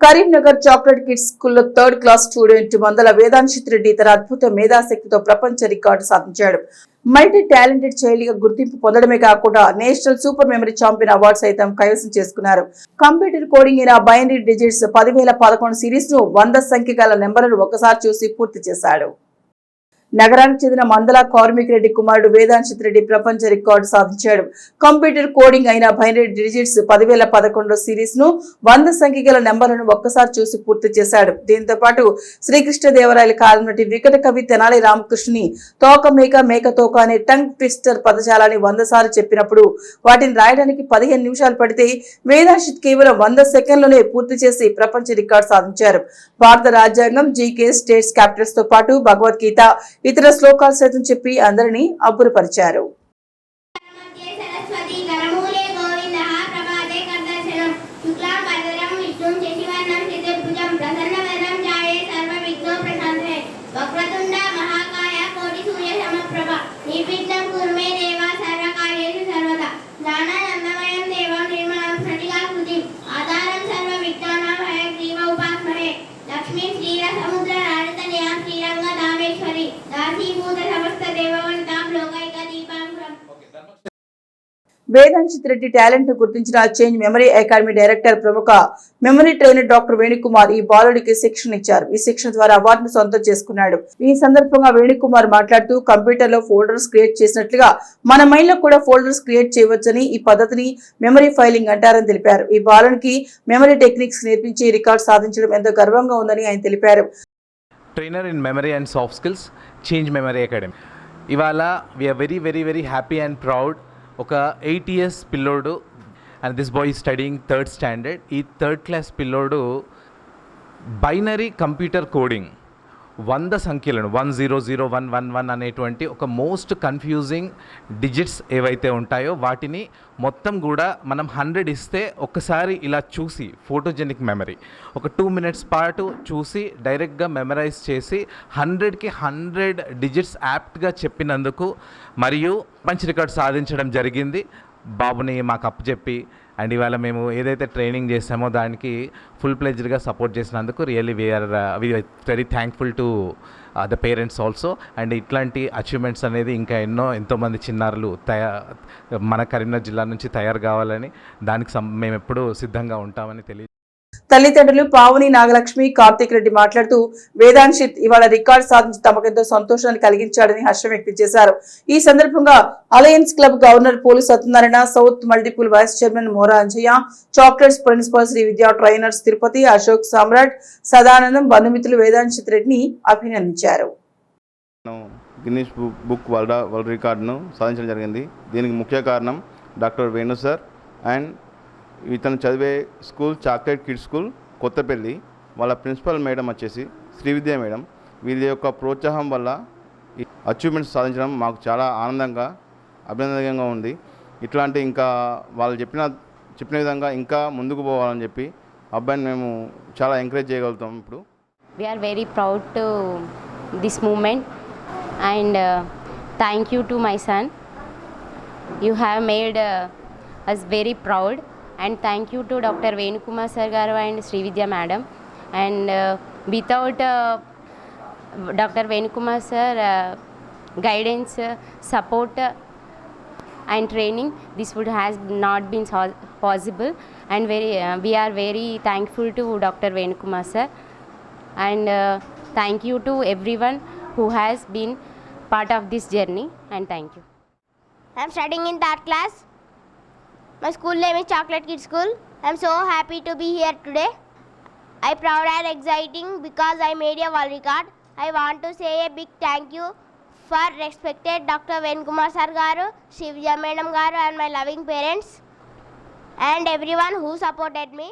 Karimnagar chocolate kids స్కూల్లో third class student Mandala Vedamshith Reddy తన అద్భుత మేధాశక్తితో ప్రపంచ రికార్డు సాధించాడు. మల్టీ టాలెంటెడ్ చైల్డ్ గుర్తింపు పొందడమే కాకుండా national super memory champion award సైతం కైవసం చేసుకున్నారు. కంప్యూటర్ కోడింగ్ అయిన బైనరీ డిజిట్స్ పదివేల పదకొండు సిరీస్ను వంద సంఖ్య గల నెంబర్లను ఒకసారి చూసి పూర్తి చేశాడు. నగరానికి చెందిన మందల కార్మిక్ రెడ్డి కుమారుడు వేదాంశిత్ రెడ్డి ప్రపంచ రికార్డు సాధించాడు. కంప్యూటర్ కోడింగ్ అయిన బైనరీ డిజిట్స్ పదివేల పదకొండు సిరీస్ను వంద సంఖ్య గల నెంబర్లను ఒక్కసారి చూసి పూర్తి చేశాడు. దీంతో పాటు శ్రీకృష్ణదేవరాయల కాలం నుండి వికట కవి తెనాలి రామకృష్ణుని తోక మేక మేక తోక అనే టంగ్ ట్విస్టర్ పదజాలాన్ని వంద సార్లు చెప్పినప్పుడు వాటిని రాయడానికి పదిహేను నిమిషాలు పడితే వేదాంశిత్ కేవలం వంద సెకండ్లలోనే పూర్తి చేసి ప్రపంచ రికార్డు సాధించారు. భారత రాజ్యాంగం జీకే స్టేట్స్ క్యాపిటల్స్తో పాటు భగవద్గీత ఇతర శ్లోకాలు సైతం చెప్పి అందరినీ అబ్బురపరిచారు. వేదాంశిత్ రెడ్డి టాలెంట్ను గుర్తించిన చేంజ్ మెమరీ అకాడమీ డైరెక్టర్ ప్రముఖ మెమరీ ట్రైనర్ డాక్టర్ వేణుకుమార్ ఈ బాలుడికి శిక్షణ ఇచ్చారు. ఈ శిక్షణ ద్వారా అవార్డును సొంతం చేసుకున్నాడు. ఈ సందర్భంగా వేణుకుమార్ మాట్లాడుతూ కంప్యూటర్లో ఫోల్డర్స్ క్రియేట్ చేసినట్లుగా మన మైండ్లో కూడా ఫోల్డర్స్ క్రియేట్ చేయవచ్చని ఈ పద్ధతిని మెమరీ ఫైలింగ్ అంటారని తెలిపారు. ఈ బాలునికి మెమరీ టెక్నిక్స్ నేర్పించి రికార్డ్ సాధించడం ఎంతో గర్వంగా ఉందని ఆయన తెలిపారు. Trainer in memory and soft skills change memory academy ఇవాళ we are very very very happy and proud ఒక ఎయిట్ ఇయర్స్ పిల్లోడు and this boy studying third standard ఈ థర్డ్ క్లాస్ పిల్లోడు బైనరీ కంప్యూటర్ కోడింగ్ వంద సంఖ్యలను one zero zero one one one అనేటువంటి ఒక most confusing digits ఏవైతే ఉంటాయో వాటిని మొత్తం కూడా మనం హండ్రెడ్ ఇస్తే ఒక్కసారి ఇలా చూసి ఫోటోజెనిక్ మెమరీ ఒక టూ మినిట్స్ పాటు చూసి డైరెక్ట్గా మెమరైజ్ చేసి హండ్రెడ్కి హండ్రెడ్ డిజిట్స్ యాప్ట్గా చెప్పినందుకు మరియు మంచి రికార్డ్ సాధించడం జరిగింది. బాబుని మాకు అప్పచెప్పి అండ్ ఇవాళ మేము ఏదైతే ట్రైనింగ్ చేసామో దానికి ఫుల్ ప్లెజ్డ్గా సపోర్ట్ చేసినందుకు really we are we very thankful to the parents also and ఇట్లాంటి అచీవ్మెంట్స్ అనేది ఇంకా ఎన్నో ఎంతోమంది చిన్నారులు తయా మన కరీంనగర్ జిల్లా నుంచి తయారు కావాలని దానికి సం మేము ఎప్పుడూ సిద్ధంగా ఉంటామని తెలియ తల్లిదండ్రులు పావని నాగలక్ష్మి కార్తీక్ రెడ్డి మాట్లాడుతూ వేదాంశిత్ ఇవాళ రికార్డు సాధించి తమకెంతో సంతోషాన్ని కలిగించాడని హర్షం వ్యక్తం చేశారు. ఈ సందర్భంగా alliance club governor Polu Satyanarayana south multiple vice chairman Mora Anjaiah chocolates principal Shri Vidya trainers Tirupati Ashok Samrat Sadanandam బంధుమిత్రులు వేదాంశిత్ రెడ్డిని అభినందించారు. Guinness book book world world రికార్డును సాధించడం జరిగింది. దీనికి ముఖ్య కారణం డాక్టర్ వేణు సార్ అండ్ ఇతను చదివే school chocolate kids school Kothapalli. వాళ్ళ ప్రిన్సిపల్ మేడం వచ్చేసి శ్రీవిద్య మేడం. వీళ్ళ యొక్క ప్రోత్సాహం వల్ల ఈ అచీవ్మెంట్స్ సాధించడం మాకు చాలా ఆనందంగా అభినందనీయంగా ఉంది. ఇట్లాంటి ఇంకా వాళ్ళు చెప్పిన చెప్పిన విధంగా ఇంకా ముందుకు పోవాలని చెప్పి అబ్బాయిని మేము చాలా ఎంకరేజ్ చేయగలుగుతాం ఇప్పుడు. We are very proud to this moment and thank you to my son you have made us very proud and thank you to dr. Venukumar sir garu and srividya madam. And uh, without uh, dr. Venukumar sir uh, guidance uh, support uh, and training this would has not been so- possible. And very uh, we are very thankful to dr. Venukumar sir. And uh, thank you to everyone who has been part of this journey. And thank you. I'm studying in third class. My school name is Chocolate Kid School. I'm so happy to be here today. I proud and exciting because I made a world record. I want to say a big thank you for respected Dr. Venkumar Sar garu, Shivya Madam garu and my loving parents and everyone who supported me.